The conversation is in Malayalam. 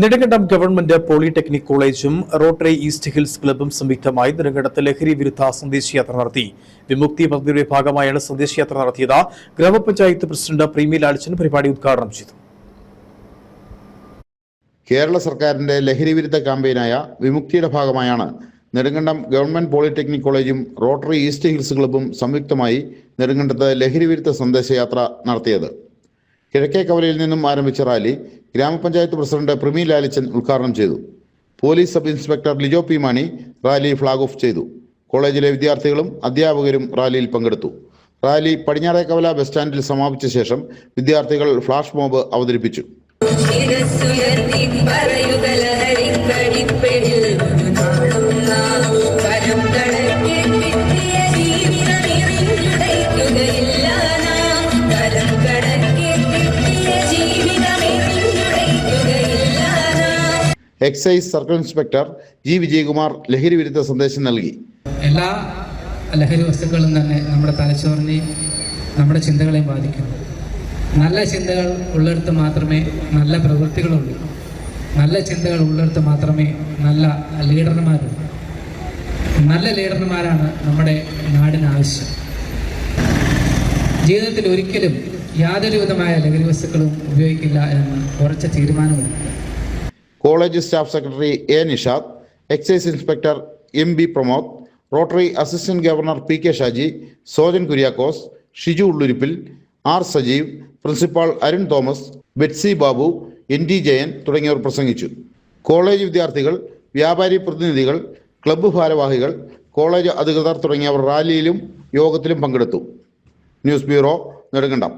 നെടുങ്കണ്ടം ഗവൺമെന്റ് പോളിടെക്നിക് കോളേജും റോട്ടറി ഈസ്റ്റ് ഹിൽസ് ക്ലബും സംയുക്തമായി നെടുങ്കണ്ടത്ത് ലഹരി വിരുദ്ധ സന്ദേശയാത്ര നടത്തി. വിമുക്തി പദ്ധതിയുടെ ഭാഗമായാണ് സന്ദേശയാത്ര നടത്തിയത്. ഗ്രാമപഞ്ചായത്ത് പ്രസിഡന്റ് പ്രീമി ലാൽച്ചൻ പരിപാടി ഉദ്ഘാടനം ചെയ്തു. കേരള സർക്കാരിന്റെ ലഹരി വിരുദ്ധ ക്യാമ്പയിനായ വിമുക്തിയുടെ ഭാഗമായാണ് നെടുങ്കണ്ടം ഗവൺമെന്റ് പോളിടെക്നിക് കോളേജും റോട്ടറി ഈസ്റ്റ് ഹിൽസ് ക്ലബും സംയുക്തമായി നെടുങ്കണ്ടത്ത് ലഹരി വിരുദ്ധ സന്ദേശയാത്ര നടത്തിയത്. കിഴക്കേ കവലയിൽ നിന്നും ആരംഭിച്ച റാലി ഗ്രാമപഞ്ചായത്ത് പ്രസിഡന്റ് പ്രിമി ലാലിച്ചൻ ഉദ്ഘാടനം ചെയ്തു. Police sub inspector Lijo P Mani rally flag off ചെയ്തു. കോളേജിലെ വിദ്യാർത്ഥികളും അധ്യാപകരും റാലിയിൽ പങ്കെടുത്തു. റാലി പടിഞ്ഞാറേക്കവല ബസ് സ്റ്റാൻഡിൽ സമാപിച്ച ശേഷം വിദ്യാർത്ഥികൾ ഫ്ലാഷ് മോബ് അവതരിപ്പിച്ചു. Excise circle inspector G Vijayakumar ലഹരി വിരുദ്ധ സന്ദേശം നൽകി. എല്ലാ ലഹരി വസ്തുക്കളും തന്നെ നമ്മുടെ തലച്ചോറിനെയും നമ്മുടെ ചിന്തകളെയും ബാധിക്കുന്നു. നല്ല ചിന്തകൾ ഉള്ളിടത്ത് മാത്രമേ നല്ല പ്രവൃത്തികളുള്ളൂ. നല്ല ചിന്തകൾ ഉള്ളിടത്ത് മാത്രമേ നല്ല ലീഡർമാരുള്ളൂ. നല്ല ലീഡർമാരാണ് നമ്മുടെ നാടിന് ആവശ്യം. ജീവിതത്തിൽ ഒരിക്കലും യാതൊരു വിധമായ ലഹരി വസ്തുക്കളും ഉപയോഗിക്കില്ല എന്ന് ഉറച്ച തീരുമാനമെടുക്കുക. College staff secretary A Nishad excise inspector M B Pramod Rotary assistant governor P K Shaji Sojan Kuriakose Shiju ഉള്ളുരിപ്പിൽ R Sajeev principal Arun Thomas Betsy Babu N D Jayan തുടങ്ങിയവർ പ്രസംഗിച്ചു. കോളേജ് വിദ്യാർത്ഥികൾ വ്യാപാരി പ്രതിനിധികൾ ക്ലബ്ബ് ഭാരവാഹികൾ കോളേജ് അധികൃതർ തുടങ്ങിയവർ റാലിയിലും യോഗത്തിലും പങ്കെടുത്തു. News bureau Nedumkandam.